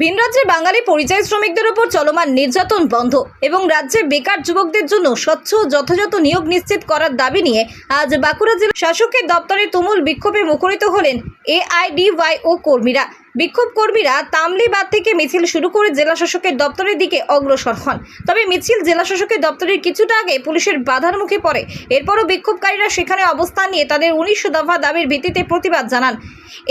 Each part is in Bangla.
ভিনরাজ্যে বাঙালি পরিযায়ী শ্রমিকদের উপর চলমান নির্যাতন বন্ধ এবং রাজ্যে বেকার যুবকদের জন্য স্বচ্ছ যথাযথ নিয়োগ নিশ্চিত করার দাবি নিয়ে আজ বাঁকুড়া জেলা শাসকের দপ্তরে তুমুল বিক্ষোভে মুখরিত হলেন এআইডিওয়াই ও কর্মীরা। বিক্ষোভ কর্মীরা তামলিবাদ থেকে মিছিল শুরু করে জেলা শাসকের দপ্তরের দিকে অগ্রসর হন। তবে মিছিল জেলা শাসকের দপ্তরের কিছুটা আগে পুলিশের বাধার মুখে পড়ে। এরপরও বিক্ষোভকারীরা সেখানে অবস্থান নিয়ে তাদের উনিশ দফা দাবির ভিত্তিতে প্রতিবাদ জানান।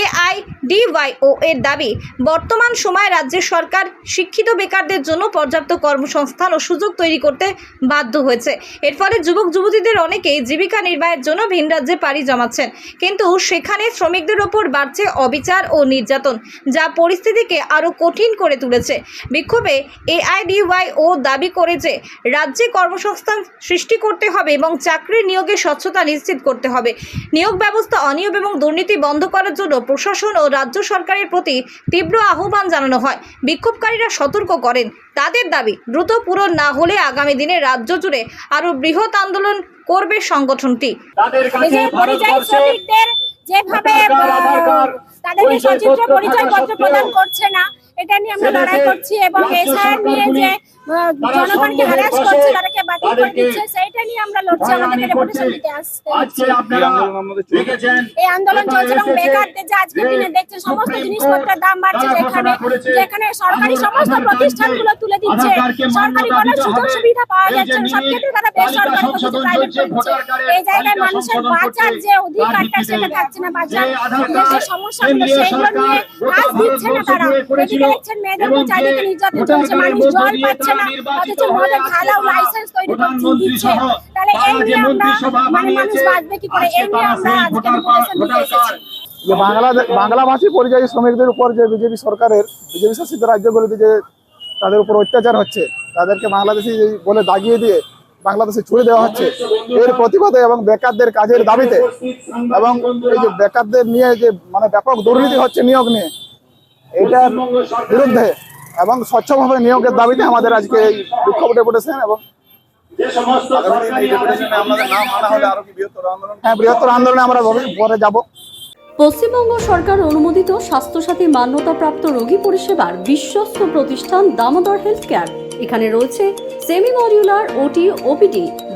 এআইডিওয়াইও এর দাবি, বর্তমান সময়ে রাজ্যের সরকার শিক্ষিত বেকারদের জন্য পর্যাপ্ত কর্মসংস্থান ও সুযোগ তৈরি করতে বাধ্য হয়েছে। এর ফলে যুবক যুবতীদের অনেকেই জীবিকা নির্বাহের জন্য ভিন রাজ্যে পাড়ি জমাচ্ছেন। কিন্তু সেখানে শ্রমিকদের ওপর বাড়ছে অবিচার ও নির্যাতন। যা পরিস্থিতিকে আরও কঠিন করে তুলেছে। বিক্ষোভে এআইডিওয়াই ও দাবি করে যে রাজ্যে কর্মসংস্থান সৃষ্টি করতে হবে এবং চাকরির নিয়োগে স্বচ্ছতা নিশ্চিত করতে হবে। নিয়োগ ব্যবস্থা অনিয়ম এবং দুর্নীতি বন্ধ করার জন্য প্রশাসন ও রাজ্য সরকারের প্রতি তীব্র আহ্বান জানানো হয়। বিক্ষোভকারীরা সতর্ক করেন। তাদের দাবি দ্রুত পূরণ না হলে আগামী দিনে রাজ্য জুড়ে আরও বৃহৎ আন্দোলন করবে সংগঠনটি। যেভাবে তাদেরকে সচিত্র পত্র পরিচয় পত্র প্রদান করছে না এটা নিয়ে আমরা লড়াই করছি এবং এসআইআর নিয়ে যে জনগণকে হ্যারাস করছে তাদেরকে বাতিল করে দিচ্ছে সেইটা নিয়ে আমরা লড়ছি আমাদেরকে করছে। দিতে আসতে আজকে আপনারা দেখেছেন এই আন্দোলন চলছে এবং বেকারদের যে আজকের দিনে দেখছে সমস্ত জিনিসপত্রের দাম বাড়ছে যেখানে যেখানে সরকারি সমস্ত প্রতিষ্ঠানগুলো তুলে দিচ্ছে। সরকারি কোনো সুযোগ সুবিধা পাওয়া যাচ্ছে না সব ক্ষেত্রে তারা বেসরকারি করছে প্রাইভেট করছে। এই জায়গায় মানুষের বাঁচার যে অধিকারটা সেটা থাকছে না বাঁচার যে সমস্যাগুলো নিয়ে কাজ দিচ্ছে না তারা। এদিকে দেখছেন মেয়েদের উপর চারিদিকে যে নির্যাতন চলছে মানুষ জল পাচ্ছে না অথচ মদের লাইসেন্স তৈরি প্রধানমন্ত্রী দিচ্ছে। তাহলে এই নিয়ে আমরা মানে মানুষ বাঁচবে কি করে? এই নিয়ে আমরা আজকে ডেপুটেশন এসেছি। যে বাংলা বাংলাভাষী পরিযায়ী শ্রমিকদের উপর যে বিজেপি সরকারের বিজেপি শাসিত রাজ্যগুলিতে যে তাদের উপর অত্যাচার হচ্ছে তাদেরকে বাংলাদেশি বলে দাগিয়ে দিয়ে বাংলাদেশে ছুড়ে দেওয়া হচ্ছে এর প্রতিবাদে এবং বেকারদের কাজের দাবিতে এবং এই যে বেকারদের নিয়ে যে মানে ব্যাপক দুর্নীতি হচ্ছে নিয়োগ নিয়ে এটার বিরুদ্ধে এবং স্বচ্ছভাবে নিয়োগের দাবিতে আমাদের আজকে এই বিক্ষোভ ডেপুটেশন এবং যে সমস্ত সরকারি হ্যাঁ বৃহত্তর আন্দোলনে আমরা পরে যাব। পশ্চিমবঙ্গ সরকার অনুমোদিত স্বাস্থ্যসাথী মান্যতাপ্রাপ্ত রোগী পরিষেবার বিশ্বস্ত প্রতিষ্ঠান দামোদর হেলথ কেয়ার। এখানে রয়েছে semi modular OT OPD